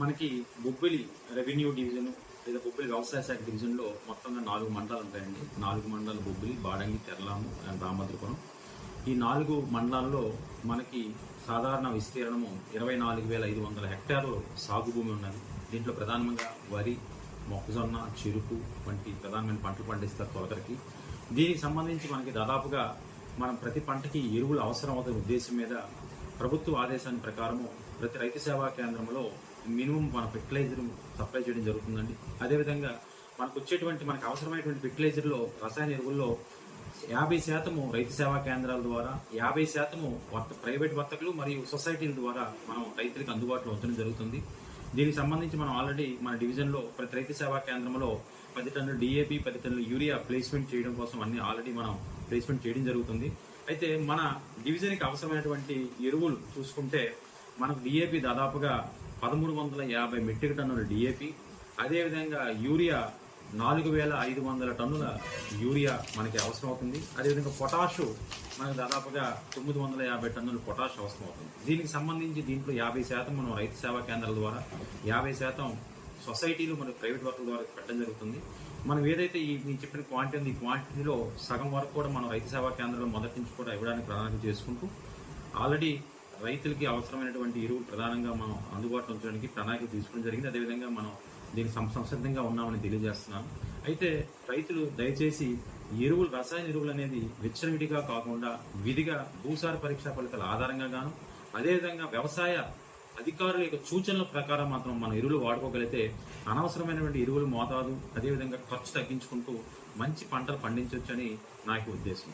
మనకి Bobbili revenue division లేదా బొబ్బిలి వ్యవసాయ శాఖ డివిజన్లో మొత్తంగా నాలుగు మండలాలు ఉంటాయండి. నాలుగు మండలాలు బొబ్బిలి బాడంగి తెరలాము అండ్ రామద్రపురం ఈ నాలుగు మండలాల్లో మనకి సాధారణ విస్తీర్ణము ఇరవై నాలుగు వేల ఐదు వందల హెక్టార్లు సాగు భూమి ఉన్నది. దీంట్లో ప్రధానంగా వరి మొక్కజొన్న చెరుకు వంటి ప్రధానమైన పంటలు పండిస్తారు తొలకరికి దీనికి సంబంధించి మనకి దాదాపుగా మనం ప్రతి పంటకి ఎరువులు అవసరం అవుతున్న ఉద్దేశం మీద ప్రభుత్వ ఆదేశాన్ని ప్రకారము ప్రతి రైతు సేవా కేంద్రంలో మినిమం మన ఫెర్టిలైజర్ సప్లై చేయడం జరుగుతుందండి. అదేవిధంగా మనకు వచ్చేటువంటి మనకు అవసరమైనటువంటి ఫెర్టిలైజర్లో రసాయన ఎరువుల్లో యాభై శాతము రైతు సేవా కేంద్రాల ద్వారా యాభై శాతము వర్త ప్రైవేట్ వర్తకులు మరియు సొసైటీల ద్వారా మనం రైతులకు అందుబాటులో ఉంచడం జరుగుతుంది. దీనికి సంబంధించి మనం ఆల్రెడీ మన డివిజన్లో ప్రతి రైతు సేవా కేంద్రంలో పది టన్నులు డిఏపి పది టన్నులు యూరియా ప్లేస్మెంట్ చేయడం కోసం అన్ని ఆల్రెడీ మనం ప్లేస్మెంట్ చేయడం జరుగుతుంది. అయితే మన డివిజన్కి అవసరమైనటువంటి ఎరువులు చూసుకుంటే మనకు డిఏపి దాదాపుగా పదమూడు వందల యాభై మెట్రిక్ టన్నుల డిఏపి అదేవిధంగా యూరియా నాలుగు వేల ఐదు వందల టన్నుల యూరియా మనకి అవసరం అవుతుంది అదేవిధంగా పొటాషు మనకు దాదాపుగా తొమ్మిది వందల యాభై టన్నుల పొటాష్ అవసరం అవుతుంది దీనికి సంబంధించి దీంట్లో యాభై శాతం మనం రైతు సేవా కేంద్రాల ద్వారా యాభై శాతం సొసైటీలు మరియు ప్రైవేట్ వర్కుల ద్వారా పెట్టడం జరుగుతుంది. మనం ఏదైతే ఈ నేను చెప్పిన క్వాంటిటీ ఉంది ఈ క్వాంటిటీలో సగం వరకు కూడా మనం రైతు సేవా కేంద్రాలు మొదటి నుంచి కూడా ఇవ్వడానికి ప్రణాళిక చేసుకుంటూ ఆల్రెడీ రైతులకి అవసరమైనటువంటి ఎరువులు ప్రధానంగా మనం అందుబాటులో ఉంచడానికి ప్రణాళిక తీసుకోవడం జరిగింది. అదేవిధంగా మనం దీనికి సంసిద్ధంగా ఉన్నామని తెలియజేస్తున్నాను. అయితే రైతులు దయచేసి ఎరువులు రసాయన ఎరువులు అనేది విచ్చలవిడిగా కాకుండా విధిగా భూసార పరీక్షా ఫలితాల ఆధారంగా గాను అదేవిధంగా వ్యవసాయ అధికారుల యొక్క సూచనల ప్రకారం మాత్రం మన ఎరువులు వాడుకోగలిగితే అనవసరమైనటువంటి ఎరువులు మోతాదు అదేవిధంగా ఖర్చు తగ్గించుకుంటూ మంచి పంటలు పండించవచ్చని నా యొక్క ఉద్దేశం.